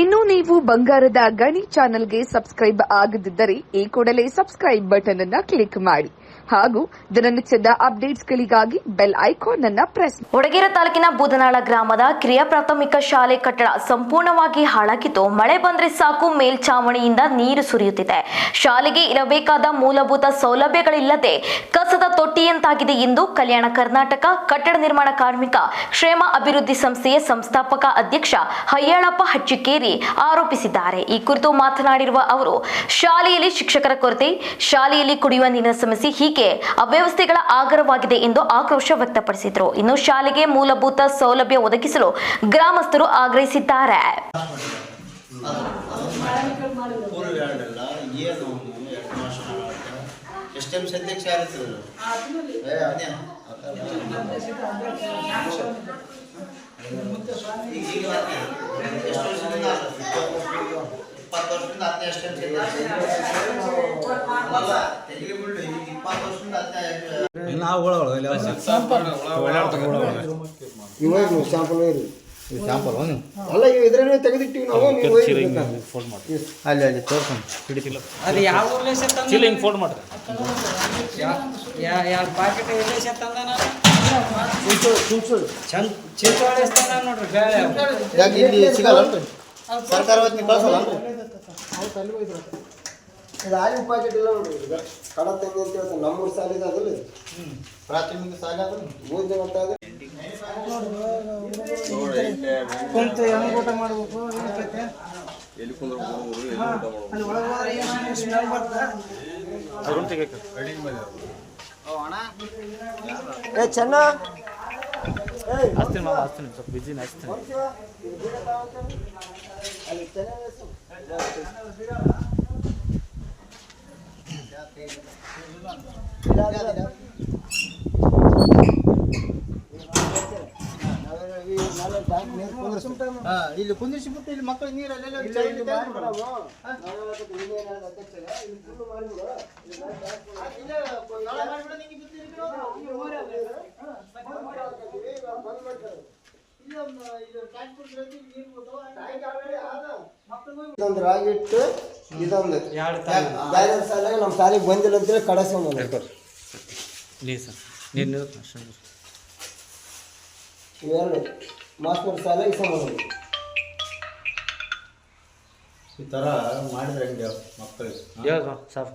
ಇನ್ನು ನೀವು ಬಂಗಾರದ ಗಣಿ ಚಾನೆಲ್ಗೆ ಸಬ್ಸ್ಕ್ರೈಬ್ ಆಗದಿದ್ದರೆ ಈ ಕೂಡಲೇ ಸಬ್ಸ್ಕ್ರೈಬ್ ಬಟನ್ ಅನ್ನ ಕ್ಲಿಕ್ ಮಾಡಿ. ಹಾಗೂ ದಿನನಿತ್ಯದ ಅಪ್ಡೇಟ್ಸ್ಗಳಿಗಾಗಿ ಬೆಲ್ ಐಕಾನ್ ಅನ್ನ ಪ್ರೆಸ್ ಉಡಗೇರ ತಾಲೂಕಿನ ಬೂದನಾಳ ಗ್ರಾಮದ ಕಿರಿಯ ಪ್ರಾಥಮಿಕ ಶಾಲೆ ಕಟ್ಟಡ ಸಂಪೂರ್ಣವಾಗಿ ಹಾಳಾಗಿದ್ದು, ಮಳೆ ಬಂದ್ರೆ ಸಾಕು ಮೇಲ್ಛಾವಣಿಯಿಂದ ನೀರು ಸುರಿಯುತ್ತಿದೆ. ಶಾಲೆಗೆ ಇರಬೇಕಾದ ಮೂಲಭೂತ ಸೌಲಭ್ಯಗಳಿಲ್ಲದೆ ಕಸದ ತೊಟ್ಟಿಯಂತಾಗಿದೆ ಎಂದು ಕಲ್ಯಾಣ ಕರ್ನಾಟಕ ಕಟ್ಟಡ ನಿರ್ಮಾಣ ಕಾರ್ಮಿಕ ಕ್ಷೇಮ ಅಭಿವೃದ್ಧಿ ಸಂಸ್ಥೆಯ ಸಂಸ್ಥಾಪಕ ಅಧ್ಯಕ್ಷ ಹಯ್ಯಾಳಪ್ಪ ಹಚ್ಚಿಕೇರಿ. ಆರೋಪಿಸಿದ್ದಾರೆ. ಈ ಕುರಿತು ಮಾತನಾಡಿರುವ ಅವರು, ಶಾಲೆಯಲ್ಲಿ ಶಿಕ್ಷಕರ ಕೊರತೆ, ಶಾಲೆಯಲ್ಲಿ ಕುಡಿಯುವ ನೀರಿನ ಸಮಸ್ಯೆ ಹೀಗೆ ಅವ್ಯವಸ್ಥೆಗಳ ಆಗರವಾಗಿದೆ ಎಂದು ಆಕ್ರೋಶ ವ್ಯಕ್ತಪಡಿಸಿದರು. ಇನ್ನು ಶಾಲೆಗೆ ಮೂಲಭೂತ ಸೌಲಭ್ಯ ಒದಗಿಸಲು ಗ್ರಾಮಸ್ಥರು ಆಗ್ರಹಿಸಿದ್ದಾರೆ. ಪೂರ್ವ ಹೇಳಿಲ್ಲ ಏನು ಎರಡು ಮಾಸ ಎಷ್ಟು ಎಂ ಅಧ್ಯಕ್ಷ ಯಾರಿದ್ರು ಏ ಅದೇ ಈಗ ಈಗ ಮತ್ತೆ ಎಷ್ಟು ವರ್ಷದಿಂದ ಇಪ್ಪತ್ತು ವರ್ಷದಿಂದ ಹತ್ತನೇ ಎಷ್ಟು ಅಲ್ಲ ತೆರಿಗೆ ಬಿಡು ಈಗ ಇಪ್ಪತ್ತು ವರ್ಷದಿಂದ ಹತ್ತನೇ ನಾವು ಒಳಗೊಳ ಇವಾಗ ಇರಿ ಶಾಂಪಲ್ ಅಲ್ಲ ಇವ್ ಇದ್ರಲ್ಲಿ ತೆಗೆದಿಟ್ಟಿವಿ ನಾವು ನೀವು ಒಯ್ದು ಅಲ್ಲಿ ಅಲ್ಲಿ ತೋರ್ಸೋಣ. ಹಿಡಿತಿಲ್ಲ. ಅದು ಯಾವ ಚೀಲ ಹಿಂಗೆ ಫೋಲ್ಡ್ ಮಾಡ್ರಿ. ಎರಡು ಪಾಕೆಟ್ ನಾನು? ಚಂದ ಚಿಂಚೋಳಿ ನೋಡ್ರಿ. ಬೇಳೆ ಅವು. ಯಾಕೆ ಇಲ್ಲಿ ಸಿಗಲ್ಲ? ಸರ್ಕಾರ ಹೊತ್ತಿನ ಕಳ್ಸಲ್ಲ? ಅವ್ರು ತಲೆ ಒಯ್ದ್ರು ಇದು ಆಲಿನ ಪ್ಯಾಕೆಟ್ ಇಲ್ಲ ನೋಡ್ರಿ ಈಗ. ಕಡ ತಂಗಿ ಅಂತ ಹೇಳ್ತಾರೆ. ನಮ್ಮೂರು ಸಾಲ ಇದೆ ಅದಲ್ಲ ಇದು. ಪ್ರಾಥಮಿಕ ಶಾಲೆ ಅದು ಮೂರು ಜನ ಅಂತ ಇದೆ ಕುಂತು ಹೆಂಗ್ ಊಟ ಮಾಡ್ಬೇಕು? ಏನಕ್ಕೈತೆ? ಅಲ್ಲಿ ಒಳಗ್ ಹೋದ್ರೆ ಏನ್ smell ಬರ್ತದ? ರೂಮ್ ತೆಗಿಯಕ್ಕೆ ಏ ಚೆನ್ನ. ಹಚ್ತೀನಿ ಮಾಮ ಹಚ್ತೀನಿ. ಸ್ವಲ್ಪ ಬಿಜಿನ ಹಚ್ತೀನಿ. ಇಲ್ಲಿ ಕುಂದಿರಿಸಿಬಿಟ್ಟು ಇಲ್ಲಿ ಮಕ್ಕಳು ನೀರು ಅಲ್ಲೆಲ್ಲ ಇಲ್ಲ, ಚರಂಡಿ ಇಲ್ಲಿ ತೆಗ್ದು ಮಾಡ್ಬಿಡೋದು. ಬಿಡೋದು. ನಾವ್ ಹೇಳಕತ್ತೀವಿ, ನೀನೇ ಹೇಳೋದು ಅಧ್ಯಕ್ಷರೇ, ಇಲ್ಲಿ ಫುಲ್ಲು ಮಾಡ್ಬಿಡು. ಇಲ್ಲಿ ನಾಳೆ ಟ್ಯಾಂಕ್ ಆ, ಇಲ್ಲೇ ನಾಳೆ ಮಾಡ್ಬಿಡು, ನಿಂಗೆ ಗೊತ್ತಿರ್ಬೇಕು. ಬಂದ್ ಮಾಡ್ತೀವಿ, ಇವಾಗ ಬಂದ್ ಮಾಡ್ತಾರೆ. ಇಲ್ಲ, ಮ- ಇದು ಟ್ಯಾಂಕ್ ಕುಂದ್ರದ್ದು ಇಲ್ಲಿ ನೀರು ಬರ್ತಾವ. ಟ್ಯಾಂಕ್ already ಆದ. ಇದೊಂದು ರಾಗಿ ಇಟ್ಟು ಇದೊಂದು. ಬೇರೆ ಸಾಲಾಗ ನಮ್ಮ ಸಾಲಿಗೆ ಬಂದಿಲ್ಲ ಅಂತೇಳಿ ನೀರು ಸರ್ ನೀರು ಇವೆರಡು ಸಾಲ ಇಸ್ಕೊಂಡ್ ಈ ತರ ಮಾಡಿದ್ರೆ ಹೆಂಗೆ ಮಕ್ಕಳಿಗೆ ಹೇಳ ಸರ್.